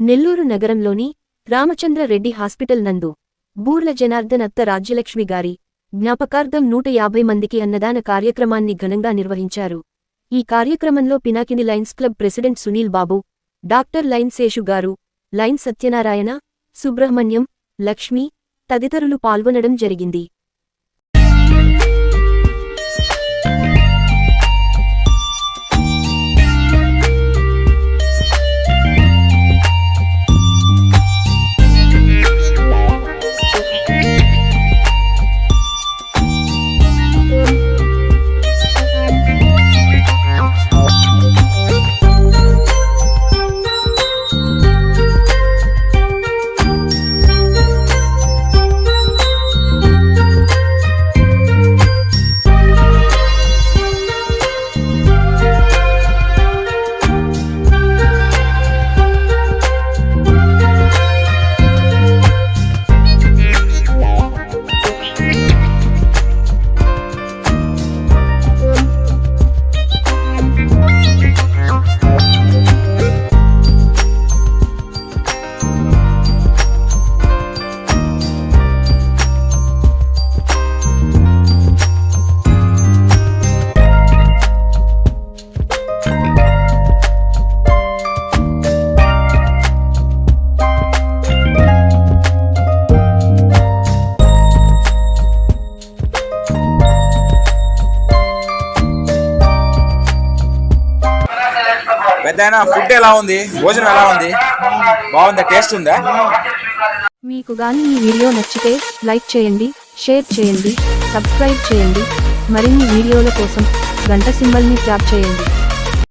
నెల్లూరు నగరంలోని రామచంద్ర రెడ్డి హాస్పిటల్ నందు బూర్ల జనార్దన్ అత్త రాజ్యలక్ష్మి గారి జ్ఞాపకార్థం నూట యాభై మందికి అన్నదాన కార్యక్రమాన్ని ఘనంగా నిర్వహించారు. ఈ కార్యక్రమంలో Pinakini lions club president Sunil Babu doctor lion Seshu garu lion Satyanarayana Subrahmanyam Lakshmi తదితరులు పాల్గొనడం జరిగింది. పెద్ద ఫుడ్ ఎలా ఉంది? భోజనం ఎలా ఉంది? బాగుందా? టేస్ట్ ఉందా? మీకు గాని ఈ వీడియో నచ్చితే లైక్ చేయండి షేర్ చేయండి సబ్స్క్రైబ్ చేయండి. మరిన్ని వీడియోల కోసం గంట సింబల్ని ట్యాప్ చేయండి.